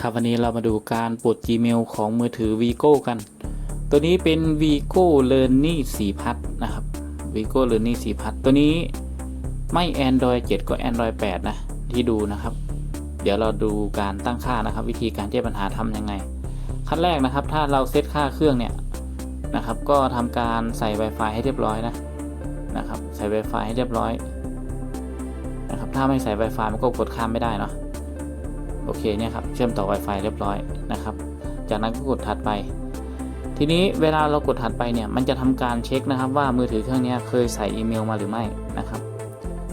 ครับวันนี้เรามาดูการปลด Gmail ของมือถือ Vigo กัน ตัวนี้เป็น Vigo Learny 4พัดนะครับ Vigo Learny 4พัดตัวนี้ไม่ Android 7 ก็ Android 8 นะ ที่ดูนะครับ เดี๋ยวเราดูการตั้งค่านะครับ วิธีการแก้ปัญหาทำยังไง ขั้นแรกนะครับ ถ้าเราเซตค่าเครื่องเนี่ยนะครับ ก็ทำการใส่ Wi-Fi ให้เรียบร้อยนะนะครับ ใส่ Wi-Fi ให้เรียบร้อยนะครับ ถ้าไม่ใส่ Wi-Fi มันก็กดข้ามไม่ได้เนาะ โอเคเนี่ยครับเชื่อมต่อ Wi-Fi เรียบร้อยนะครับ จากนั้นก็กดถัดไป ทีนี้เวลาเรากดถัดไปเนี่ยมันจะทำการเช็คนะครับ ว่ามือถือเครื่องนี้เคยใส่อีเมลมาหรือไม่นะครับ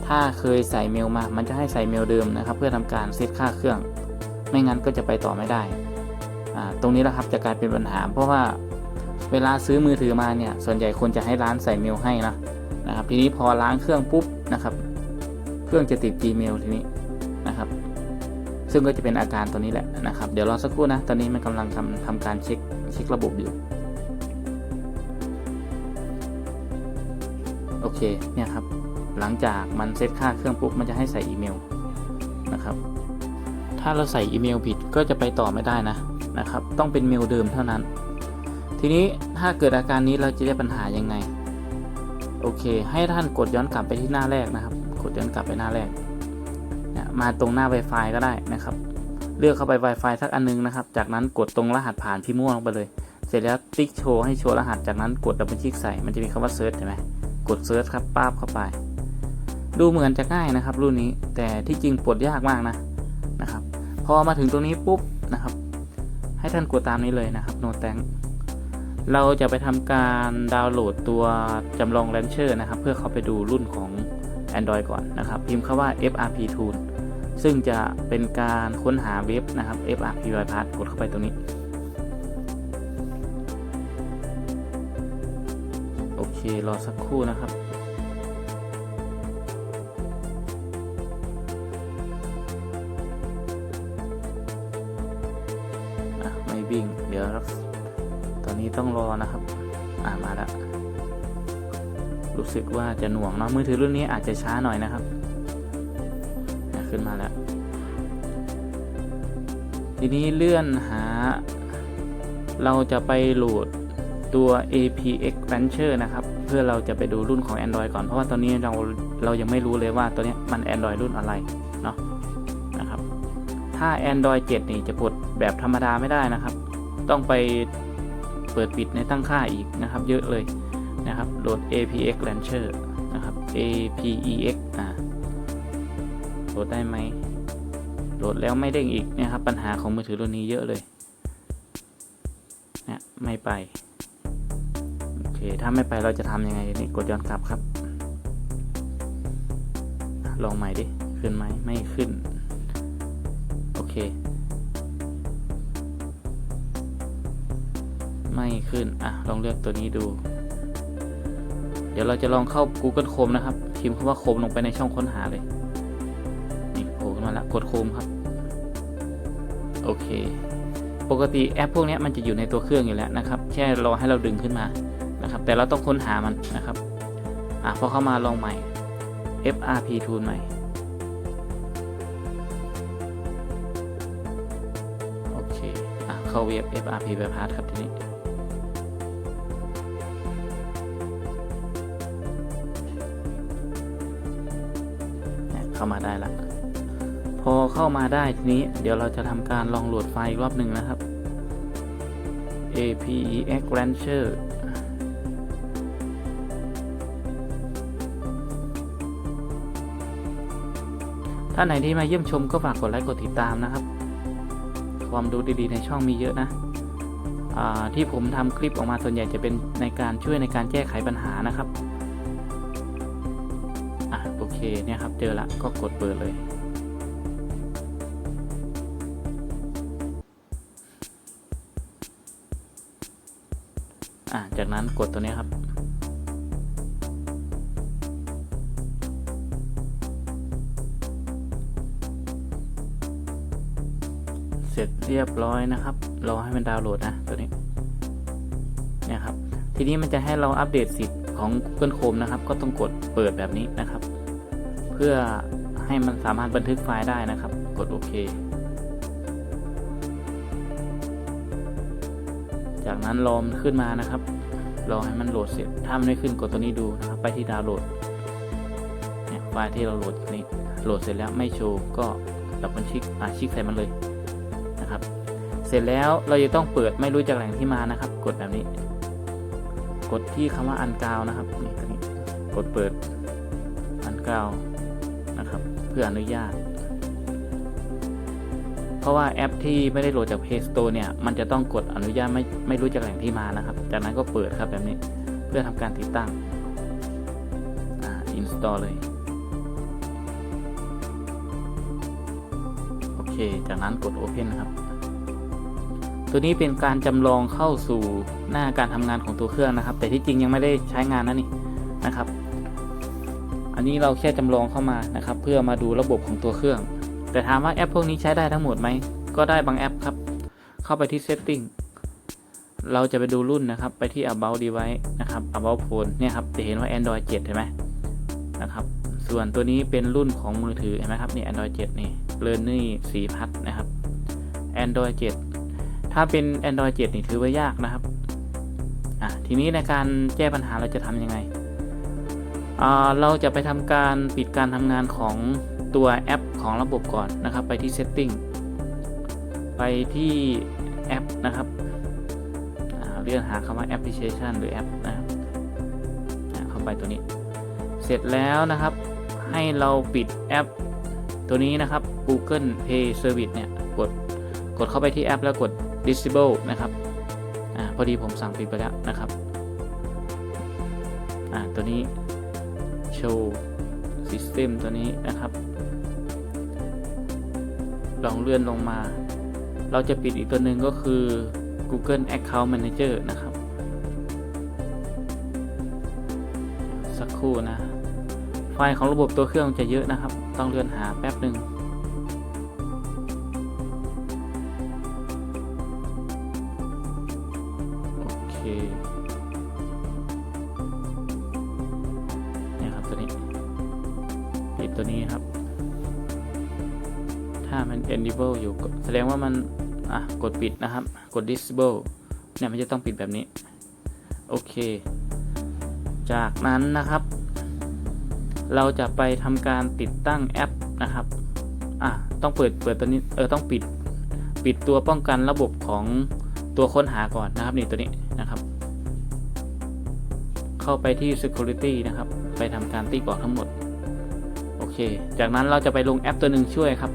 ถ้าเคยใส่เมลมา มันจะให้ใส่เมลเดิมนะครับ เพื่อทำการเซตค่าเครื่อง ไม่งั้นก็จะไปต่อไม่ได้ตรงนี้แหละครับจะกลายเป็นปัญหา เพราะว่าเวลาซื้อมือถือมาเนี่ยส่วนใหญ่คนจะให้ร้านใส่เมลให้นะนะครับ ทีนี้พอล้างเครื่องปุ๊บนะครับ เครื่องจะติด Gmail ทีนี้ ซึ่งก็จะเป็นอาการตัวนี้แหละนะครับ เดี๋ยวรอสักครู่นะ ตอนนี้มันกำลังทำทำการเช็คเช็คระบบอยู่ โอเค เนี่ยครับ หลังจากมันเซตค่าเครื่องปุ๊บ มันจะให้ใส่อีเมลนะครับ ถ้าเราใส่อีเมลผิดก็จะไปต่อไม่ได้นะนะครับ ต้องเป็นเมลเดิมเท่านั้น ทีนี้ถ้าเกิดอาการนี้เราจะได้ปัญหายังไง โอเค ให้ท่านกดย้อนกลับไปที่หน้าแรกนะครับ กดย้อนกลับไปหน้าแรก มาตรงหน้า Wi-Fi ก็ได้นะครับ เลือกเข้าไป Wi-Fi สักอันนึงนะครับ จากนั้นกดตรงรหัสผ่านพี่ม่วงลงไปเลย เสร็จแล้วติ๊กโชว์ให้โชว์รหัส จากนั้นกดดับเบิลคลิกใส่ มันจะมีคำว่าเซิร์ชเห็นไหมกดเซิร์ชครับป้าบเข้าไป ดูเหมือนจะง่ายนะครับ รุ่นนี้ แต่ที่จริงปลดยากมากนะนะครับ พอมาถึงตรงนี้ปุ๊บนะครับ ให้ท่านกดตามนี้เลยนะครับโนแตงเราจะไปทำการดาวน์โหลดตัวจำลอง Launcher นะครับ เพื่อเข้าไปดูรุ่นของ Android ก่อนนะครับ พิมพ์คาว่า FRP Tool ซึ่งจะเป็นการค้นหาเว็บนะครับ FRP Bypass กดเข้าไปตรงนี้ โอเค รอสักครู่นะครับไม่วิ่ง เดี๋ยวตอนนี้ต้องรอนะครับ อ่ามาแล้ว รู้สึกว่าจะหน่วงเนาะมือถือรุ่นนี้อาจจะช้าหน่อยนะครับ ทีนี้เลื่อนหา เราจะไปโหลดตัว Apex Launcher นะครับ เพื่อเราจะไปดูรุ่นของ Android ก่อน เพราะว่าตอนนี้เราเรายังไม่รู้เลยว่าตัวนี้มัน Android รุ่นอะไรเนาะนะครับ ถ้า Android 7 นี่จะปลดแบบธรรมดาไม่ได้นะครับ ต้องไปเปิดปิดในตั้งค่าอีกนะครับ เยอะเลยนะครับ โหลด APX Launcher นะครับ APEX อ่าโหลดได้ไหม โหลดแล้วไม่เด้งอีกนะครับปัญหาของมือถือรุ่นนี้เยอะเลยเนี่ยไม่ไปโอเคถ้าไม่ไปเราจะทำยังไงนี่กดย้อนกลับครับ ลองใหม่ดิขึ้นไหมไม่ขึ้นโอเค ไม่ขึ้นอะลองเลือกตัวนี้ดู เดี๋ยวเราจะลองเข้า Google Chrome นะครับพิมพ์คำว่า Chrome ลงไปในช่องค้นหาเลย มาแล้วกด Chrome ครับ โอเค ปกติแอปพวกนี้มันจะอยู่ในตัวเครื่องอยู่แล้วนะครับ แค่รอให้เราดึงขึ้นมานะครับ แต่เราต้องค้นหามันนะครับอะพอเข้ามาลองใหม่ FRP Tool ใหม่โอเคอะเข้าเว็บ FRP Bypass ครับทีนี้เนี่ยเข้ามาได้ละ พอเข้ามาได้ทีนี้เดี๋ยวเราจะทำการลองโหลดไฟล์อีกรอบหนึ่งนะครับ APEX Launcher ท่านไหนที่มาเยี่ยมชมก็ฝากกดไลค์กดติดตามนะครับ ความรู้ดีๆในช่องมีเยอะนะที่ผมทำคลิปออกมาส่วนใหญ่จะเป็นในการช่วยในการแก้ไขปัญหานะครับอะโอเคเนี่ยครับเจอละก็กดเปิดเลย อะจากนั้นกดตัวนี้ครับ เสร็จเรียบร้อยนะครับ รอให้มันดาวน์โหลดนะตัวนี้เนี่ยครับ ทีนี้มันจะให้เราอัปเดตสิทธิ์ของ Google Chrome นะครับ ก็ต้องกดเปิดแบบนี้นะครับ เพื่อให้มันสามารถบันทึกไฟล์ได้นะครับ กดโอเค จากนั้นรอมันขึ้นมานะครับรอให้มันโหลดเสร็จ ถ้ามันไม่ขึ้นกดตัวนี้ดูนะครับ ไปที่ดาวน์โหลดเนี่ยไฟล์ที่เราโหลดนี้โหลดเสร็จแล้วไม่โชว์ก็ดับเบิลคลิกอ่าคลิกใส่มันเลยนะครับ เสร็จแล้วเราจะต้องเปิดไม่รู้จากแหล่งที่มานะครับ กดแบบนี้ กดที่คำว่าอันกาวนะครับนี่ตัวนี้กดเปิดอันกาวนะครับ เพื่ออนุญาต เพราะว่าแอปที่ไม่ได้โหลดจาก Play Store เนี่ย มันจะต้องกดอนุญาตไม่ไม่รู้จากแหล่งที่มานะครับ จากนั้นก็เปิดครับแบบนี้เพื่อทำการติดตั้งอ่า install เลย โอเค จากนั้นกด Open นะครับ ตัวนี้เป็นการจำลองเข้าสู่หน้าการทำงานของตัวเครื่องนะครับ แต่ที่จริงยังไม่ได้ใช้งานนะนี่นะครับ อันนี้เราแค่จำลองเข้ามานะครับ เพื่อมาดูระบบของตัวเครื่อง แต่ถามว่าแอปพวกนี้ใช้ได้ทั้งหมดไหม ก็ได้บางแอปครับ เข้าไปที่ Setting เราจะไปดูรุ่นนะครับ ไปที่ About Device นะครับ About Phone เนี่ยครับ จะเห็นว่า Android 7 เห็นไหมนะครับ ส่วนตัวนี้เป็นรุ่นของมือถือ เห็นไหมครับ นี่ Android 7 นี่ l e a r n i 4พัดนะครับ Android 7 ถ้าเป็น Android 7 นี่ถือว่ายากนะครับอะทีนี้ในการแก้ปัญหาเราจะทำยังไง เราจะไปทำการปิดการทำงานของ ตัวแอปของระบบก่อนนะครับ ไปที่ Setting ไปที่แอปนะครับเลื่อนหาคำว่า Application หรือแอปนะครับเข้าไปตัวนี้ เสร็จแล้วนะครับ ให้เราปิดแอป ตัวนี้นะครับ Google Play Service เนี่ยกดกดเข้าไปที่แอปแล้วกด disable นะครับอ่าพอดีผมสั่งปิดไปแล้วนะครับอ่าตัวนี้ show system ตัวนี้นะครับ ลองเลื่อนลงมา เราจะปิดอีกตัวหนึ่งก็คือ Google Account Manager นะครับ สักครู่นะ ไฟล์ของระบบตัวเครื่องจะเยอะนะครับ ต้องเลื่อนหาแป๊บหนึ่งโอเคนี่ครับตัวนี้ปิดตัวนี้ครับ ถ้ามัน enable อยู่แสดงว่ามันอะกดปิดนะครับ กด disable เนี่ยมันจะต้องปิดแบบนี้ โอเค จากนั้นนะครับ เราจะไปทำการติดตั้งแอปนะครับอะต้องเปิดเปิดตัวนี้เออต้องปิดปิดตัวป้องกันระบบของตัวค้นหาก่อนนะครับนี่ตัวนี้นะครับ เข้าไปที่ security นะครับ ไปทำการตีกรอกทั้งหมด โอเค จากนั้นเราจะไปลงแอปตัวหนึ่งช่วยครับ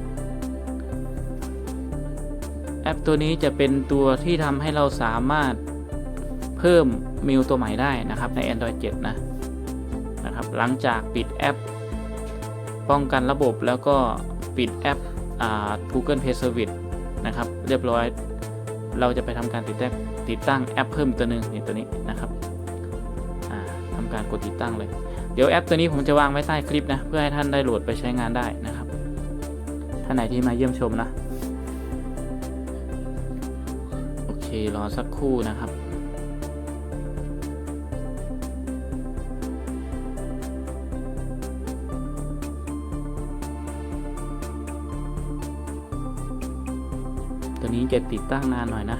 แอปตัวนี้จะเป็นตัวที่ทำให้เราสามารถเพิ่มมิวตัวใหม่ได้นะครับใน Android 7 นะนะครับ หลังจากปิดแอป ป้องกันระบบแล้วก็ปิดแอปอ่า Google Play Service นะครับ เรียบร้อย เราจะไปทำการติดตั้งติดตั้งแอปเพิ่มตัวหนึ่งนี่ตัวนี้นะครับทำการกดติดตั้งเลย เดี๋ยวแอปตัวนี้ผมจะวางไว้ใต้คลิปนะ เพื่อให้ท่านได้โหลดไปใช้งานได้นะครับ ท่านไหนที่มาเยี่ยมชมนะ รอสักครู่นะครับตัวนี้จะติดตั้งนานหน่อยนะ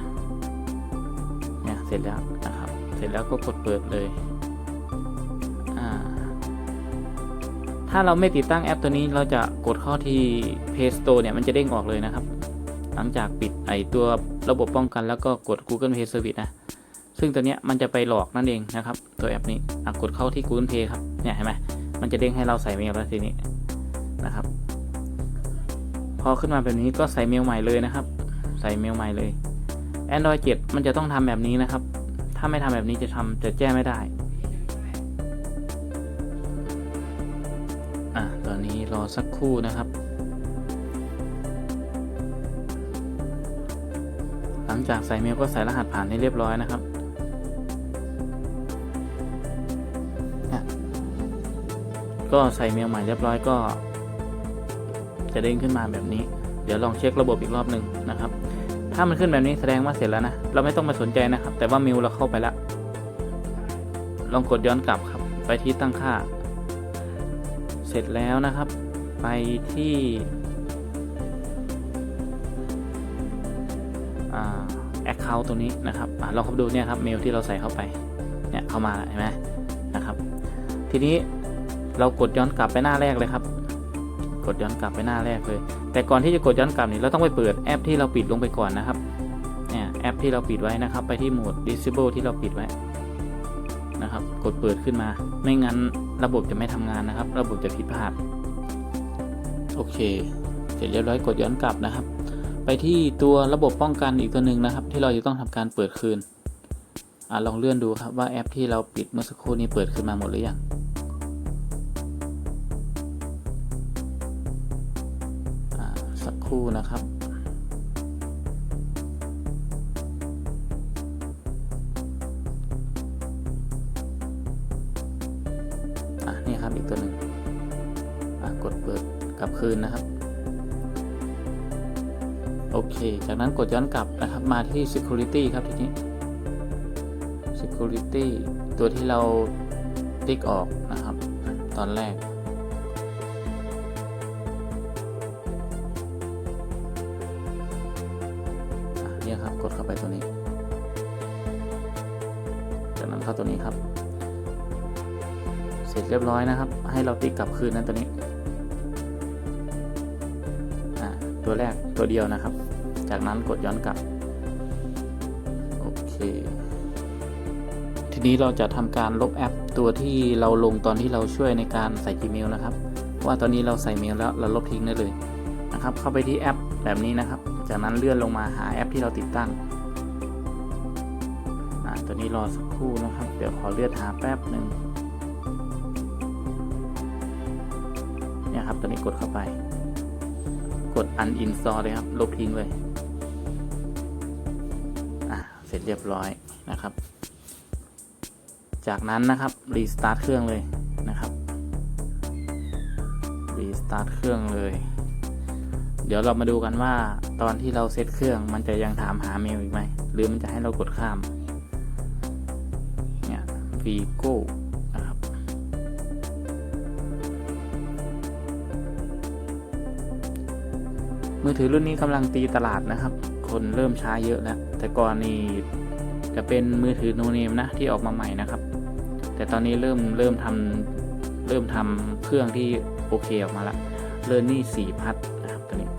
เนี่ยเสร็จแล้วนะครับ เสร็จแล้วก็กดเปิดเลยถ้าเราไม่ติดตั้งแอปตัวนี้เราจะกดเข้าที่ Play Store เนี่ยมันจะเด้งออกเลยนะครับ หลังจากปิดไอตัวระบบป้องกันแล้วก็กด Google Play Service นะซึ่งตัวเนี้ยมันจะไปหลอกนั่นเองนะครับ ตัวแอปนี้อกดเข้าที่ Google Play ครับเนี่ยเห็นไหมมันจะเด้งให้เราใส่เมลแล้วทีนี้นะครับ พอขึ้นมาแบบนี้ก็ใส่เมลใหม่เลยนะครับ ใส่เมลใหม่เลย Android 7 มันจะต้องทำแบบนี้นะครับ ถ้าไม่ทำแบบนี้จะทำจะแจ้ไม่ได้อะตอนนี้รอสักครู่นะครับ งจากใส่เมลก็ใส่รหัสผ่านให้เรียบร้อยนะครับก็ใส่เมลใหม่เรียบร้อยก็ จะเด้งขึ้นมาแบบนี้ เดี๋ยวลองเช็คระบบอีกรอบหนึ่งนะครับ ถ้ามันขึ้นแบบนี้แสดงว่าเสร็จแล้วนะ เราไม่ต้องมาสนใจนะครับ แต่ว่าเมิวเราเข้าไปแล้ว ลองกดย้อนกลับครับ ไปที่ตั้งค่า เสร็จแล้วนะครับ ไปที่ Account ตัวนี้นะครับอลองเข้าไปดูเนี่ยครับเมลที่เราใส่เข้าไปเนี่ยเข้ามาแล้วเห็นไหมนะครับ ทีนี้เรากดย้อนกลับไปหน้าแรกเลยครับ กดย้อนกลับไปหน้าแรกเลย แต่ก่อนที่จะกดย้อนกลับนี่เราต้องไปเปิดแอปที่เราปิดลงไปก่อนนะครับเนี่ยแอปที่เราปิดไว้นะครับ ไปที่โหมด disable ที่เราปิดไว้นะครับ กดเปิดขึ้นมา ไม่งั้นระบบจะไม่ทำงานนะครับ ระบบจะผิดพลาดโอเค เสร็จเรียบร้อยกดย้อนกลับนะครับ ไปที่ตัวระบบป้องกันอีกตัวหนึ่งนะครับ ที่เราจะต้องทำการเปิดคืนอลองเลื่อนดูครับว่าแอปที่เราปิดเมื่อสักครู่นี้เปิดขึ้นมาหมดหรือยังสักครู่นะครับอะนี่ครับอีกตัวหนึ่งอะกดเปิดกลับคืนนะครับ โอเค จากนั้นกดย้อนกลับนะครับมาที่ security ครับทีนี้ security ตัวที่เราติ๊กออกนะครับ ตอนแรกอะเนี่ยครับ กดเข้าไปตัวนี้ จากนั้นเข้าตัวนี้ครับ เสร็จเรียบร้อยนะครับ ให้เราติ๊กกลับคืนนั้นตัวนี้ตัวแรกตัวเดียวนะครับ จากนั้นกดย้อนกลับ โอเค ทีนี้เราจะทำการลบแอปตัวที่เราลงตอนที่เราช่วยในการใส่ Gmail นะครับ ว่าตอนนี้เราใส่เมลแล้วเราลบทิ้งได้เลยนะครับ เข้าไปที่แอปแบบนี้นะครับ จากนั้นเลื่อนลงมาหาแอปที่เราติดตั้งอ่าตัวนี้รอสักครู่นะครับ เดี๋ยวขอเลื่อนหาแป๊บหนึ่งเนี่ยครับตัวนี้กดเข้าไป กด uninstall เลยครับ ลบทิ้งเลย เสร็จเรียบร้อยนะครับ จากนั้นนะครับรีสตาร์ทเครื่องเลยนะครับรีสตาร์ทเครื่องเลย เดี๋ยวเรามาดูกันว่าตอนที่เราเซตเครื่องมันจะยังถามหาเมลอีกไหม หรือมันจะให้เรากดข้าม เนี่ย Vigo นะครับมือถือรุ่นนี้กำลังตีตลาดนะครับ คนเริ่มใช้เยอะแล้ว แต่ก่อนนี่จะเป็นมือถือโนเนมนะที่ออกมาใหม่นะครับ แต่ตอนนี้เริ่มเริ่มทำเริ่มทำเครื่องที่โอเคออกมาละเลอร์นี่สี่พัดนะครับตัวนี้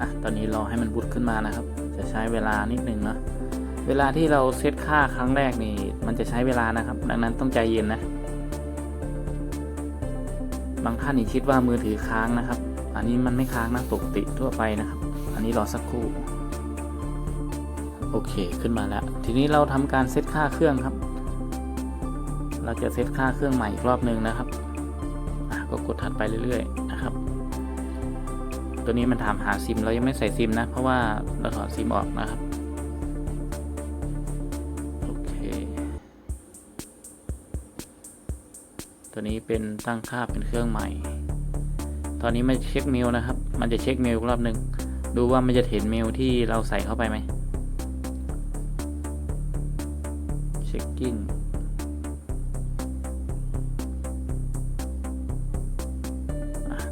อะตอนนี้รอให้มันบูตขึ้นมานะครับ จะใช้เวลานิดหนึ่งเนาะ เวลาที่เราเซตค่าครั้งแรกนี่ มันจะใช้เวลานะครับ ดังนั้นต้องใจเย็นนะ บางท่านนี่คิดว่ามือถือค้างนะครับ อันนี้มันไม่ค้างนะปกติทั่วไปนะครับ อันนี้รอสักครู่ โอเคขึ้นมาแล้ว ทีนี้เราทำการเซตค่าเครื่องครับ เราจะเซตค่าเครื่องใหม่อีกรอบหนึ่งนะครับก็กดถัดไปเรื่อยๆนะครับ ตัวนี้มันถามหาซิม เรายังไม่ใส่ซิมนะ เพราะว่าเราถอดซิมออกนะครับ ตัวนี้เป็นตั้งค่าเป็นเครื่องใหม่ ตอนนี้มันเช็คเมลนะครับ มันจะเช็คเมลอีกรอบหนึ่งดูว่ามันจะเห็นเมลที่เราใส่เข้าไปไหมเช็คกิ้ง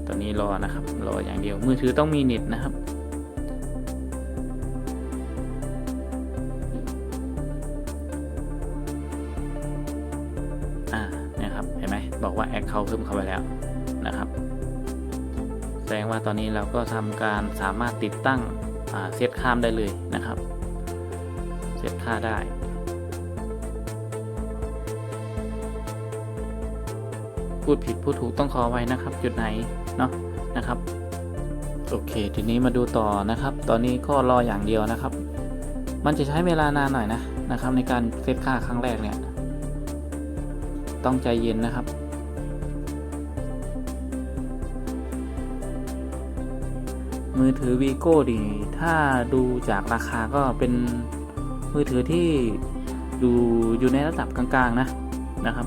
ตอนนี้รอนะครับ รออย่างเดียว มือถือต้องมีเน็ตนะครับาไปแล้วนะครับ แสดงว่าตอนนี้เราก็ทำการสามารถติดตั้งเซตข้ามได้เลยนะครับ เซตค่าได้พูดผิดพูดถูกต้องขอไว้นะครับ จุดไหนเนาะนะครับโอเค ทีนี้มาดูต่อนะครับ ตอนนี้ก็รออย่างเดียวนะครับ มันจะใช้เวลานานหน่อยนะนะครับ ในการเซตค่าครั้งแรกเนี่ย ต้องใจเย็นนะครับ มือถือ Vigo ดี ถ้าดูจากราคาก็เป็นมือถือที่ดูอยู่ในระดับกลางๆนะนะครับ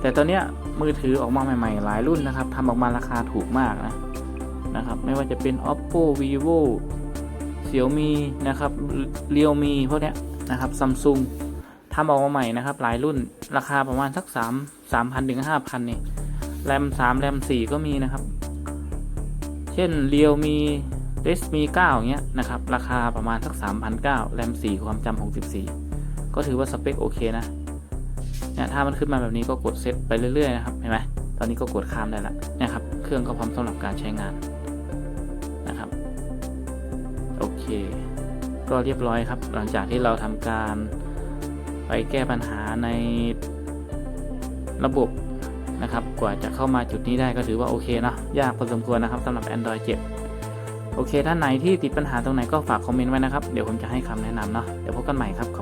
แต่ตอนนี้มือถือออกมาใหม่ ๆ หลายรุ่นนะครับทำออกมาราคาถูกมากนะนะครับ ไม่ว่าจะเป็น Oppo Vivo Xiaomi นะครับเรียวมีพวกเนี้ยนะครับซัมซุงทำออกมาใหม่นะครับ หลายรุ่นราคาประมาณสักสามสามพันถึงห้าพันนี่แรมสามแรมสี่ก็มีนะครับ เช่นเรียวมี Redmi 9อย่างเงี้ยนะครับ ราคาประมาณสัก 3,009แรม 4 ความจำ64 ก็ถือว่าสเปคโอเคนะเนี่ยถ้ามันขึ้นมาแบบนี้ก็กดเซตไปเรื่อยๆนะครับเห็นไหมตอนนี้ก็กดข้ามได้ละนะครับเครื่องก็พร้อมสำหรับการใช้งานนะครับโอเค ก็เรียบร้อยครับ หลังจากที่เราทำการไปแก้ปัญหาในระบบ นะครับกว่าจะเข้ามาจุดนี้ได้ก็ถือว่าโอเคเนาะยากพอสมควรนะครับสำหรับ Android 7 โอเค ท่านไหนที่ติดปัญหาตรงไหนก็ฝากคอมเมนต์ไว้นะครับ เดี๋ยวผมจะให้คำแนะนำเนาะเดี๋ยวพบกันใหม่ครับขอบคุณ